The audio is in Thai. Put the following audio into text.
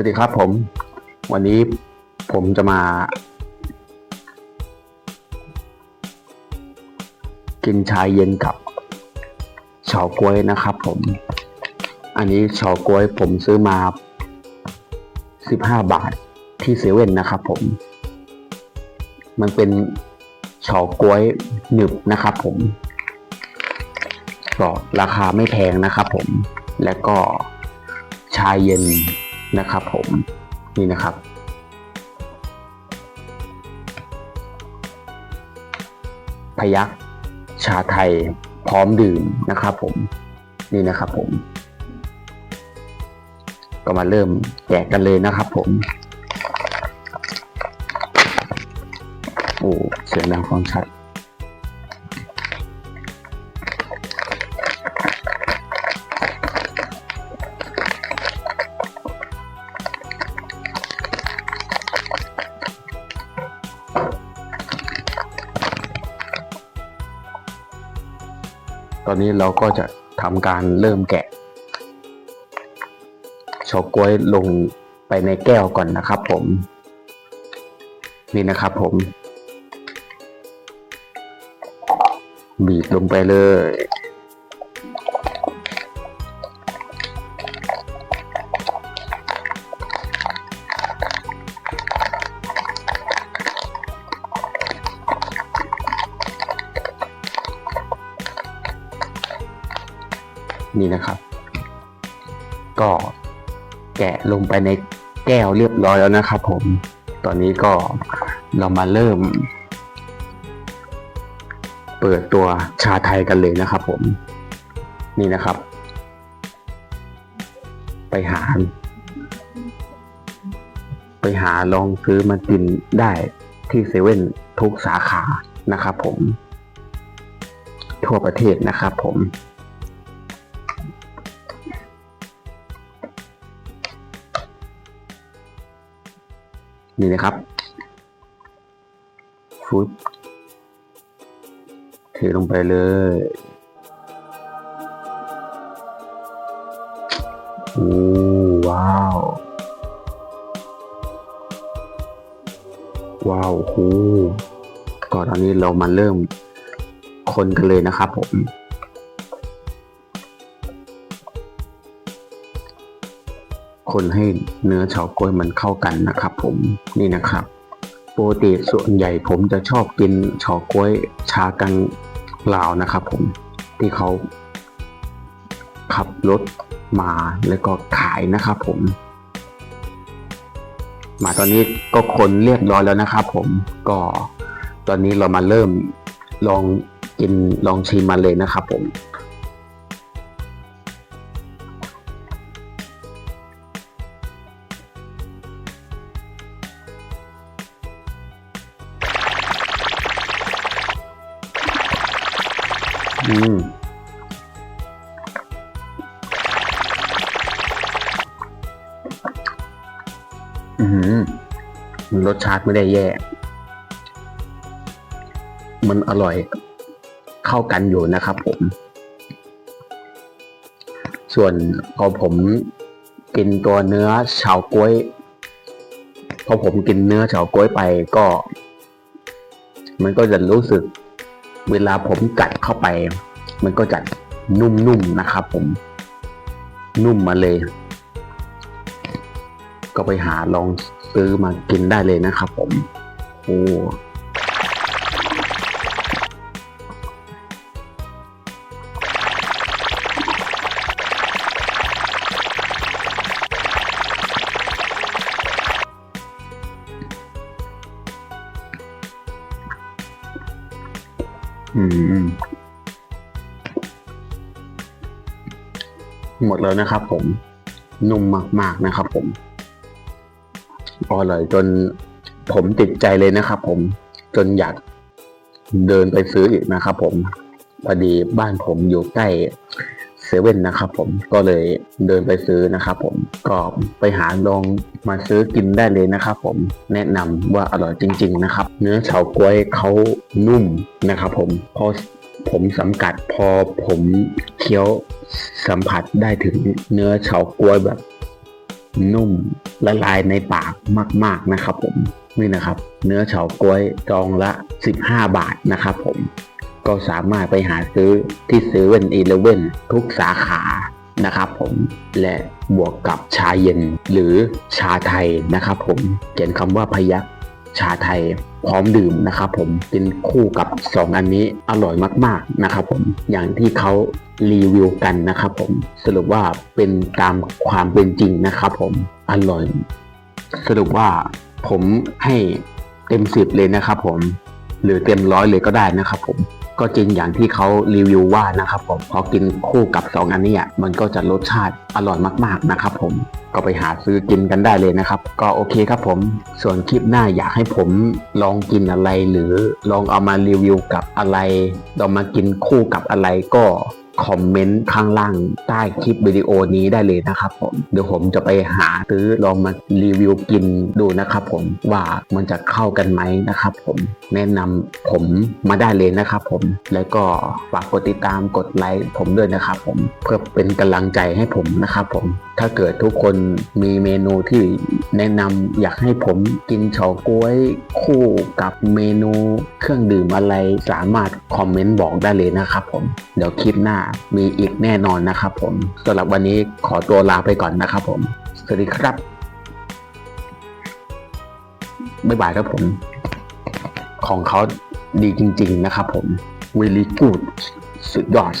วัสดีครับผม วันนี้ผมจะมา กินชาเย็นกับเฉาก๊วยนะครับผม อันนี้เฉาก๊วยผมซื้อมา 15 บาทที่เซเว่นนะครับผม มันเป็นเฉาก๊วยหนึบนะครับผมก็ราคาไม่แพงนะครับผม และก็ชาเย็น นะครับผมนี่นะครับ พยักชาไทยพร้อมดื่มนะครับผมนี่นะครับผม ก็มาเริ่มแกะกันเลยนะครับผมโอ้เสียงดังฟังชัด ตอนนี้เราก็จะทำการเริ่มแกะเฉาก๊วยลงไปในแก้วก่อนนะครับผม นี่นะครับผม บีบลงไปเลย นี่นะครับ ก็แกะลงไปในแก้วเรียบร้อยแล้วนะครับผม ตอนนี้ก็เรามาเริ่ม เปิดตัวชาไทยกันเลยนะครับผม นี่นะครับ ไปหา ไปหาลองซื้อมากินได้ที่เซเว่นทุกสาขานะครับผม ทั่วประเทศนะครับผม นี่นะครับฟุตเทลงไปเลยโอ้ว้าว ว้าวโหก็ตอนนี้เรามาเริ่มคนกันเลยนะครับผม คนให้เนื้อเฉาก๊วยมันเข้ากันนะครับ ผมนี่นะครับปกติส่วนใหญ่ผมจะชอบกินเฉาก๊วยชากังลาวนะครับ ผมที่เขาขับรถมาแล้วก็ขายนะครับ ผม มาตอนนี้ก็คนเรียบร้อยแล้วนะครับ ผมก็ตอนนี้เรามาเริ่มลองกินลองชิมมาเลยนะครับ ผม อืมอืมรสชาติไม่ได้แย่ มันอร่อย เข้ากันอยู่นะครับผม ส่วนพอผมกินตัวเนื้อเฉาก๊วยพอผมกินเนื้อเฉาก๊วยไปก็ มันก็จะรู้สึก เวลาผมกัดเข้าไป มันก็จะนุ่มๆนะครับผม นุ่มมาเลย ก็ไปหาลองซื้อมากินได้เลยนะครับผม โอ้ อืม หมดแล้วนะครับผม นุ่มมาก ๆนะครับผม อร่อยจนผมติดใจเลยนะครับผม จนอยากเดินไปซื้ออีกนะครับผม พอดีบ้านผมอยู่ใกล้ เซเว่นนะครับผมก็เลยเดินไปซื้อนะครับผมก็ไปหาลองมาซื้อกินได้เลยนะครับผมแนะนำว่าอร่อยจริง ๆ นะครับ เนื้อเฉาก๊วยเขานุ่มนะครับผมพอผมสัมกัดพอผมเคี้ยวสัมผัสได้ถึงเนื้อเฉาก๊วยแบบ นุ่มละลายในปากมาก ๆนะครับผมนี่นะครับ เนื้อเฉาก๊วยจองละ 15 บาทนะครับผม ก็สามารถไปหาซื้อที่ซื้อเว่นอีเลเว่นทุกสาขานะครับผมและบวกกับชาเย็นหรือชาไทยนะครับผมเขียนคำว่าพยักชาไทยพร้อมดื่มนะครับผมเป็นคู่กับ 2 อันนี้อร่อยมากๆนะครับผมอย่างที่เขารีวิวกันนะครับผมสรุปว่าเป็นตามความเป็นจริงนะครับผมอร่อย สรุปว่าผมให้เต็มสิบเลยนะครับผม หรือเต็มร้อยเลยก็ได้นะครับผม ก็จริงอย่างที่เขารีวิวว่านะครับผมพอกินคู่กับ 2 อันนี้มันก็จะรสชาติอร่อยมากๆนะครับผมก็ไปหาซื้อกินกันได้เลยนะครับ ก็โอเคครับผม ส่วนคลิปหน้าอยากให้ผมลองกินอะไรหรือลองเอามารีวิวกับอะไรลองมากินคู่กับอะไรก็ คอมเมนต์ข้างล่างใต้คลิปวิดีโอนี้ได้เลยนะครับผมเดี๋ยวผมจะไปหาซื้อลองมารีวิวกินดูนะครับผมว่ามันจะเข้ากันไหมนะครับผมแนะนำผมมาได้เลยนะครับผมแล้วก็ฝากกดติดตามกดไลค์ผมด้วยนะครับผมเพื่อเป็นกำลังใจให้ผมนะครับผมถ้าเกิดทุกคนมีเมนูที่แนะนำอยากให้ผมกินเฉาก๊วยคู่กับเมนูเครื่องดื่มอะไรสามารถคอมเมนต์บอกได้เลยนะครับผมเดี๋ยวคลิปหน้ามีอีกแน่นอนนะครับผมสำหรับวันนี้ขอตัวลาไปก่อนนะครับผม สวัสดีครับ บ๊ายบายครับผม ของเขาดีจริง ๆ นะครับผม really good สุดยอด